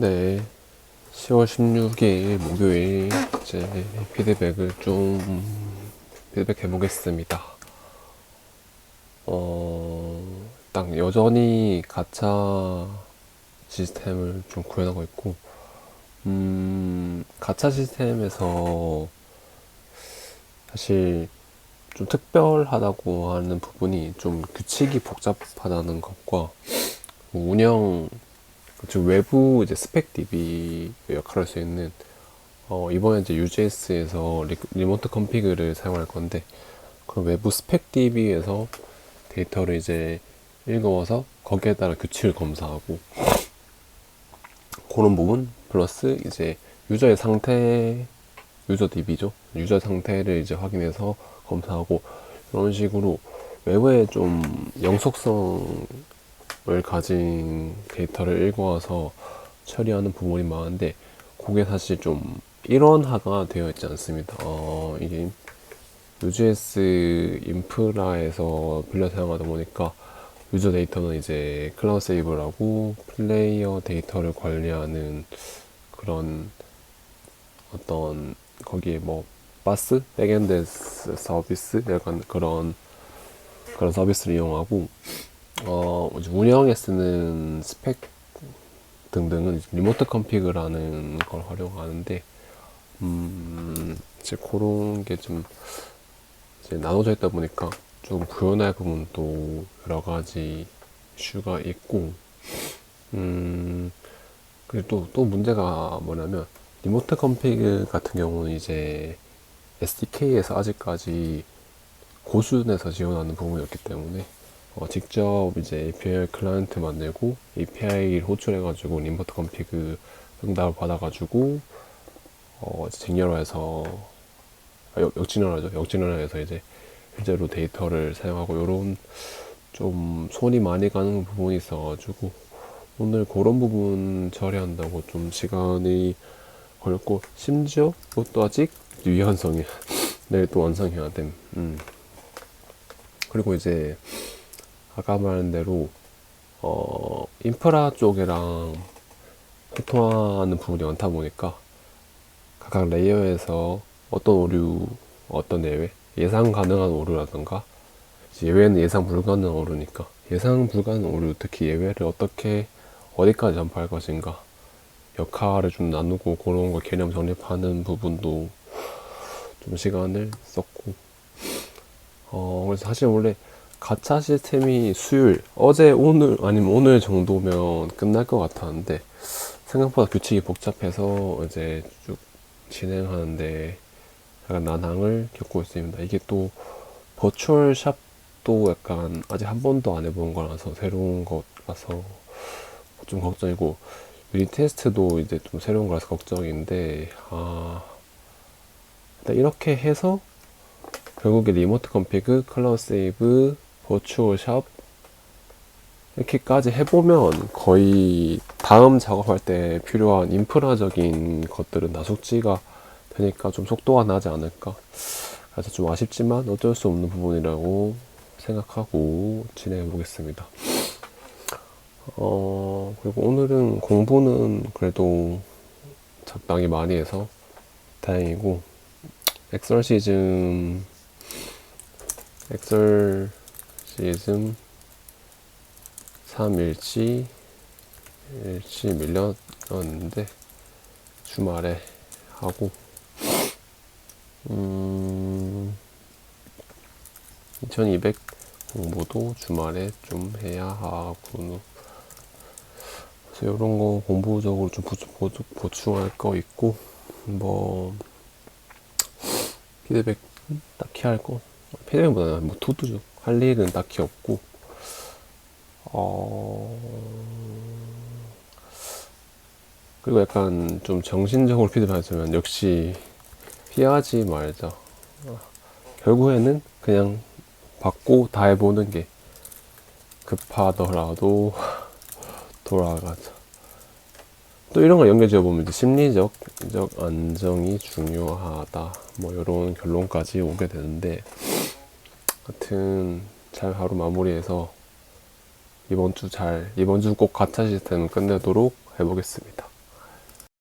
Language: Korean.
네. 10월 16일 목요일 이제 피드백을 좀 피드백 해보겠습니다. 어, 딱 여전히 가차 시스템을 좀 구현하고 있고, 음, 가차 시스템에서 사실 좀 특별하다고 하는 부분이 좀 규칙이 복잡하다는 것과 뭐 운영 즉 외부 이제 스펙 DB 역할을 할 수 있는 어, 이번에 이제 UJS에서 리, 리모트 컨피그를 사용할 건데 그 외부 스펙 DB에서 데이터를 이제 읽어와서 거기에 따라 규칙을 검사하고 그런 부분 플러스 이제 유저의 상태 유저 DB죠? 유저 상태를 이제 확인해서 검사하고 이런 식으로 외부에 좀 영속성 을 가진 데이터를 읽어와서 처리하는 부분이 많은데 그게 사실 좀 일원화가 되어 있지 않습니다. 어, 이게 UGS 인프라에서 빌려 사용하다 보니까 유저 데이터는 이제 클라우드 세이브라고 플레이어 데이터를 관리하는 그런 어떤 거기에 뭐 바스 백엔드 서비스 약간 그런 그런 서비스를 이용하고 어, 운영에 쓰는 스펙 등등은 리모트 컨피그라는 걸 활용하는데, 음, 이제 그런 게 좀 나눠져 있다 보니까 좀 구현할 부분도 여러 가지 이슈가 있고, 음, 그리고 또, 또 문제가 뭐냐면, 리모트 컨피그 같은 경우는 이제 SDK에서 아직까지 고수준에서 지원하는 부분이었기 때문에, 어, 직접 이제 API 클라이언트 만들고 API를 호출해가지고 리모트 컨피그 응답을 받아가지고 어, 쟁여로해서 아, 역, 역진열하죠. 역진열해서 이제 실제로 데이터를 사용하고 이런 좀 손이 많이 가는 부분이 있어가지고 오늘 그런 부분 처리한다고 좀 시간이 걸렸고 심지어 그것도 아직 유연성이 내일 또 완성해야 됨. 음. 그리고 이제 아까 말한 대로 어, 인프라 쪽이랑 소통하는 부분이 많다 보니까 각각 레이어에서 어떤 오류, 어떤 예외, 예상 가능한 오류라든가 예외는 예상 불가능한 오류니까 예상 불가능한 오류, 특히 예외를 어떻게 어디까지 전파할 것인가 역할을 좀 나누고 그런 걸 개념 정립하는 부분도 좀 시간을 썼고. 어 그래서 사실 원래 가차 시스템이 수요일, 어제, 오늘, 아니면 오늘 정도면 끝날 것 같았는데, 생각보다 규칙이 복잡해서 이제 쭉 진행하는데 약간 난항을 겪고 있습니다. 이게 또 버추얼 샵도 약간 아직 한 번도 안 해본 거라서 새로운 것라서 좀 걱정이고, 유닛 테스트도 이제 좀 새로운 거라서 걱정인데, 아, 일단 이렇게 해서 결국에 리모트 컨피그, 클라우드 세이브, 버추얼 샵 이렇게까지 해보면 거의 다음 작업할 때 필요한 인프라적인 것들은 다 숙지가 되니까 좀 속도가 나지 않을까. 그래서 좀 아쉽지만 어쩔 수 없는 부분이라고 생각하고 진행해 보겠습니다. 어 그리고 오늘은 공부는 그래도 적당히 많이 해서 다행이고 엑설시즘 엑설 시즌 3일치 일치 밀렸었는데 주말에 하고 음, 2200 공부도 주말에 좀 해야 하고 그래서 이런 거 공부적으로 좀 보충, 보충할 거 있고 뭐 피드백 딱히 할거 피드백보다는 뭐 투두죠 할 일은 딱히 없고, 어, 그리고 약간 좀 정신적으로 피드백하자면 역시 피하지 말자. 결국에는 그냥 받고 다 해보는 게 급하더라도 돌아가자. 또 이런 거 연결지어 보면 이제 심리적 안정이 중요하다. 뭐 이런 결론까지 오게 되는데 하여튼 잘 하루 마무리해서 이번 주 잘, 이번 주 꼭 가차 시스템 끝내도록 해보겠습니다.